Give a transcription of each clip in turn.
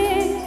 me.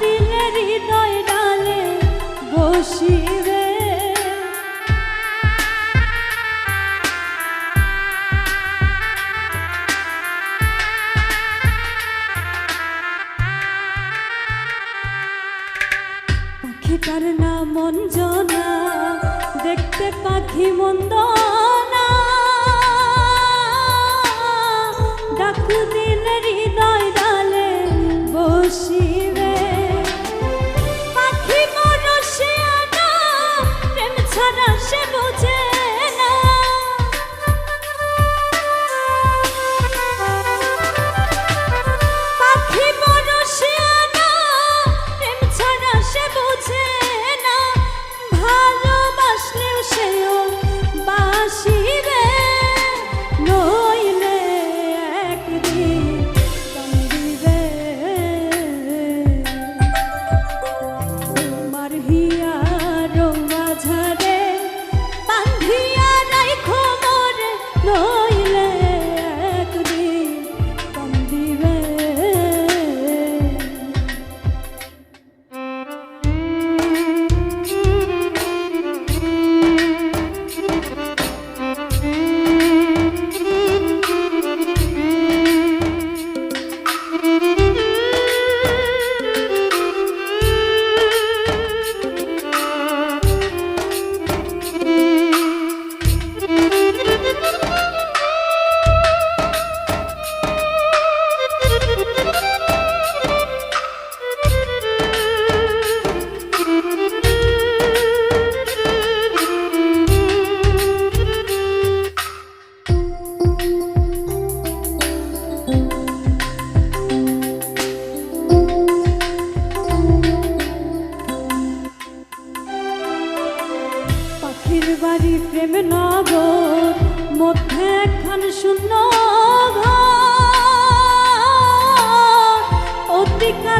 দিলে হৃদয় ডালে বসিবে। নাম দেখতে পাখি মন্দ ডাকু দিন হৃদয় ডালে বসি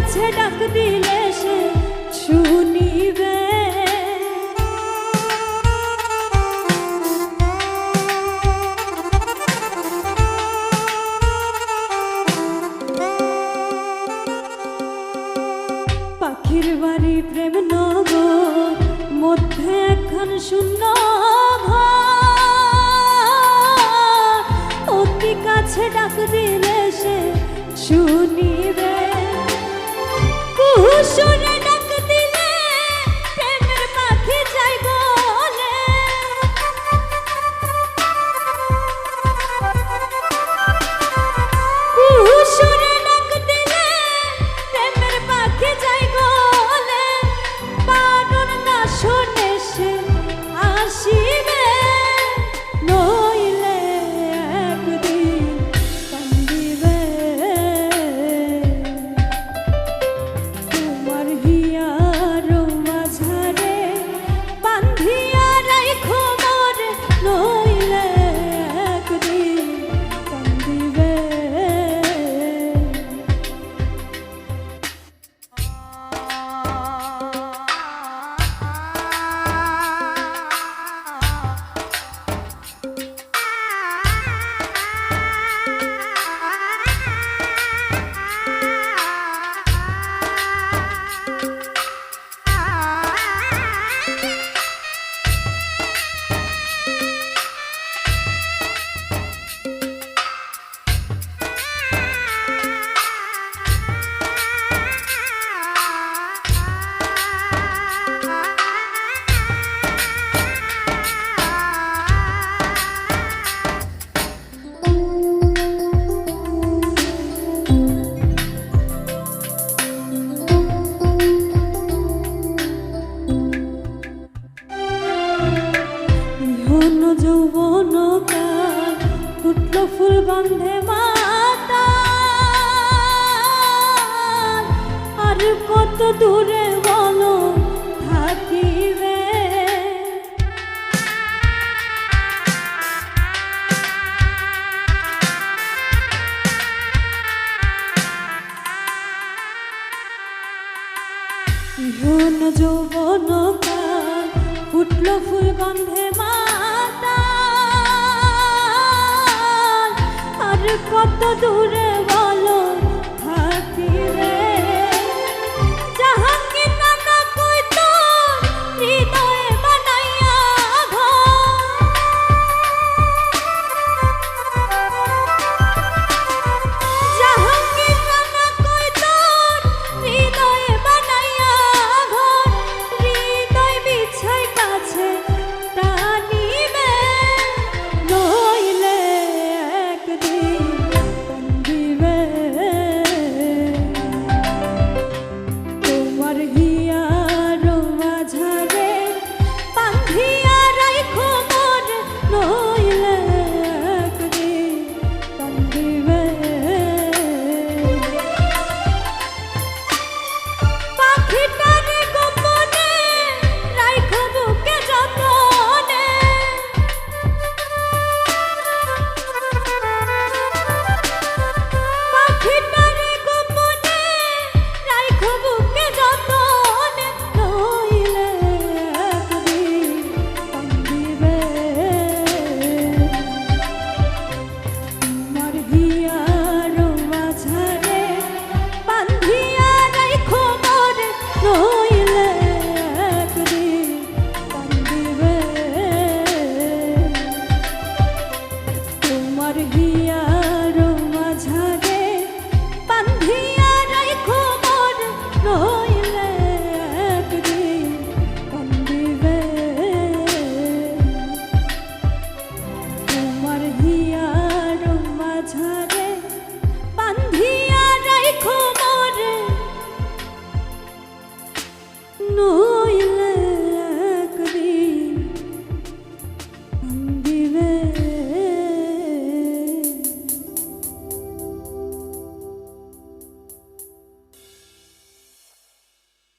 কাছে ডাক দিলে সে শুনিবে। পাখির বাড়ি প্রেম নগর মধ্যে এখন শূন্য কত দূরে বলো থাকিবে। ইহন যৌবন কাল ফুটল ফুল গন্ধে মাতা আর কত দূরে Maria.